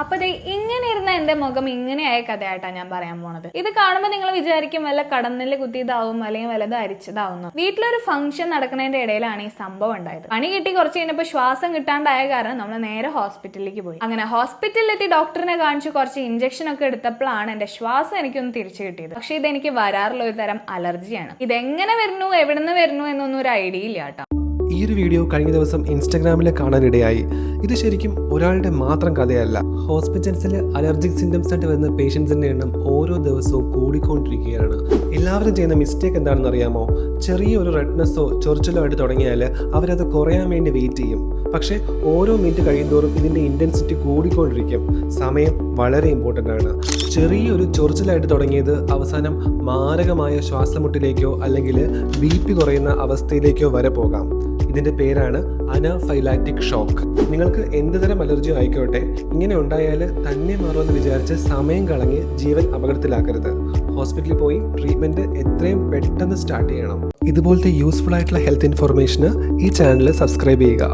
അപ്പൊ ദേ ഇങ്ങനെ ഇരുന്ന എന്റെ മുഖം ഇങ്ങനെയായ കഥയായിട്ടാണ് ഞാൻ പറയാൻ പോണത്. ഇത് കാണുമ്പോൾ നിങ്ങൾ വിചാരിക്കും വല്ല കടന്നിൽ കുത്തിയതാവും അല്ലെങ്കിൽ വല്ലതും അരിച്ചതാവുന്നു. വീട്ടിലൊരു ഫംഗ്ഷൻ നടക്കുന്നതിന്റെ ഇടയിലാണ് ഈ സംഭവം ഉണ്ടായത്. പണി കിട്ടി കുറച്ച് കഴിഞ്ഞപ്പോൾ ശ്വാസം കിട്ടാണ്ടായ കാരണം നമ്മൾ നേരെ ഹോസ്പിറ്റലിലേക്ക് പോയി. അങ്ങനെ ഹോസ്പിറ്റലിലെത്തി ഡോക്ടറിനെ കാണിച്ച് കുറച്ച് ഇഞ്ചക്ഷൻ ഒക്കെ എടുത്തപ്പോഴാണ് എന്റെ ശ്വാസം എനിക്കൊന്ന് തിരിച്ചു കിട്ടിയത്. പക്ഷെ ഇത് എനിക്ക് വരാറുള്ള ഒരു തരം അലർജിയാണ്. ഇതെങ്ങനെ വരുന്നു എവിടുന്ന് വരുന്നു എന്നൊന്നും ഒരു ഐഡിയ ഇല്ല കേട്ടോ. ഈ ഒരു വീഡിയോ കഴിഞ്ഞ ദിവസം ഇൻസ്റ്റാഗ്രാമിൽ കാണാനിടയായി. ഇത് ശരിക്കും ഒരാളുടെ മാത്രം കഥയല്ല. ഹോസ്പിറ്റൽസിൽ അലർജിക് സിംറ്റംസ് ആയിട്ട് വരുന്ന പേഷ്യൻസിന്റെ എണ്ണം ഓരോ ദിവസവും കൂടിക്കൊണ്ടിരിക്കുകയാണ്. എല്ലാവരും ചെയ്യുന്ന മിസ്റ്റേക്ക് എന്താണെന്ന് അറിയാമോ? ചെറിയൊരു റെഡ്നെസ്സോ ചൊറിച്ചിലോ ആയിട്ട് തുടങ്ങിയാൽ അവരത് കുറയാൻ വേണ്ടി വെയിറ്റ് ചെയ്യും. പക്ഷേ ഓരോ മിനിറ്റ് കഴിയുന്തോറും ഇതിന്റെ ഇന്റൻസിറ്റി കൂടിക്കൊണ്ടിരിക്കും. സമയം വളരെ ഇമ്പോർട്ടന്റ് ആണ്. ചെറിയൊരു ചൊറിച്ചിലായിട്ട് തുടങ്ങിയത് അവസാനം മാരകമായ ശ്വാസമുട്ടിലേക്കോ അല്ലെങ്കിൽ ബി പി കുറയുന്ന അവസ്ഥയിലേക്കോ വരെ പോകാം. ഇതിന്റെ പേരാണ് അനഫൈലാറ്റിക് ഷോക്ക്. നിങ്ങൾക്ക് എന്ത് തരം അലർജി ആയിക്കോട്ടെ ഇങ്ങനെ ഉണ്ടായാൽ തന്നെ മാറുമെന്ന് വിചാരിച്ച് സമയം കളഞ്ഞ് ജീവൻ അപകടത്തിലാക്കരുത്. ഹോസ്പിറ്റലിൽ പോയി ട്രീറ്റ്മെന്റ് എത്രയും പെട്ടെന്ന് സ്റ്റാർട്ട് ചെയ്യണം. ഇതുപോലത്തെ യൂസ്ഫുൾ ആയിട്ടുള്ള ഹെൽത്ത് ഇൻഫർമേഷന് ഈ ചാനൽ സബ്സ്ക്രൈബ് ചെയ്യുക.